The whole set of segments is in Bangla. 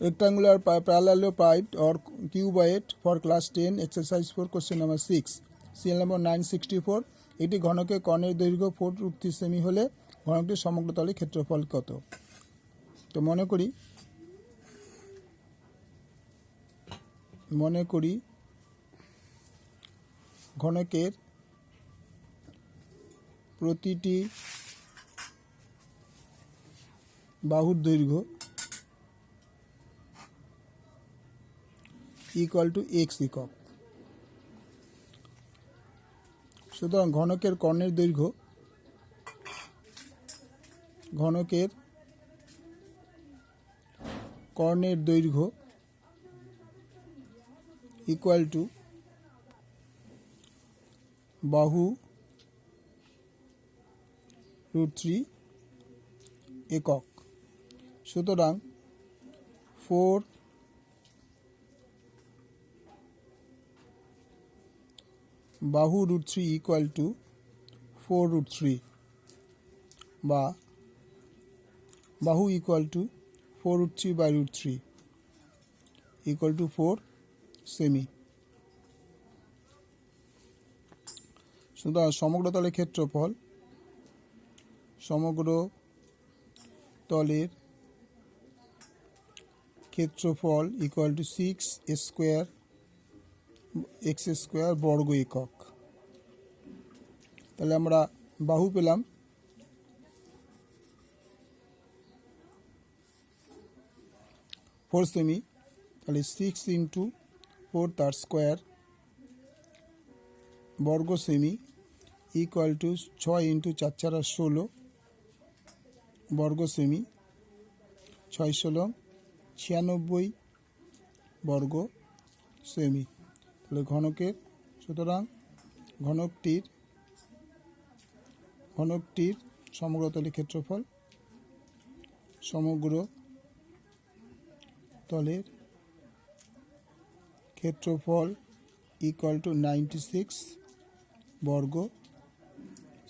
rectangular pi- parallelepiped or cuboid for class 10 exercise 4 question number 6 CL number nine sixty four এটি ঘনকে কর্ণের দৈর্ঘ্য ফোর উত্তি সেমি হলে ঘনকটির সমগ্র তলে ক্ষেত্রফল কত? তো মনে করি মনে করি ঘনকের প্রতিটি বাহুর দৈর্ঘ্য ইকুয়াল টু এক্স একক। সুতরাং ঘনকের কর্ণের দৈর্ঘ্য, ঘনকের কর্ণের দৈর্ঘ্য ইকুয়াল টু বাহু রুট থ্রি একক। সুতরাং ফোর বাহু root three equal to four root three বা বাহু equal to four root three by root three equal to four semi সুতরাং সমগ্র তলের ক্ষেত্রফল সমগ্র তলের ক্ষেত্রফল equal to six square x square বর্গ একক। তাহলে আমরা বাহু পেলাম। ফোর সেমি, তাহলে সিক্স ইন্টু ফোর তার স্কোয়ার বর্গ সেমি ইকুয়াল টু ছয় ইন্টু চার চার ষোলো বর্গ সেমি ছয় ষোলো ছিয়ানব্বই বর্গ সেমি। তাহলে ঘনকের, সুতরাং ঘনকটির ঘনকটির সমগ্র তলের ক্ষেত্রফল সমগ্র তলের ক্ষেত্রফল ইকুয়াল টু নাইনটি সিক্স বর্গ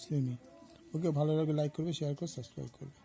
সেমি ওকে ভালো লাগে লাইক করবে শেয়ার করে সাবস্ক্রাইব করবে।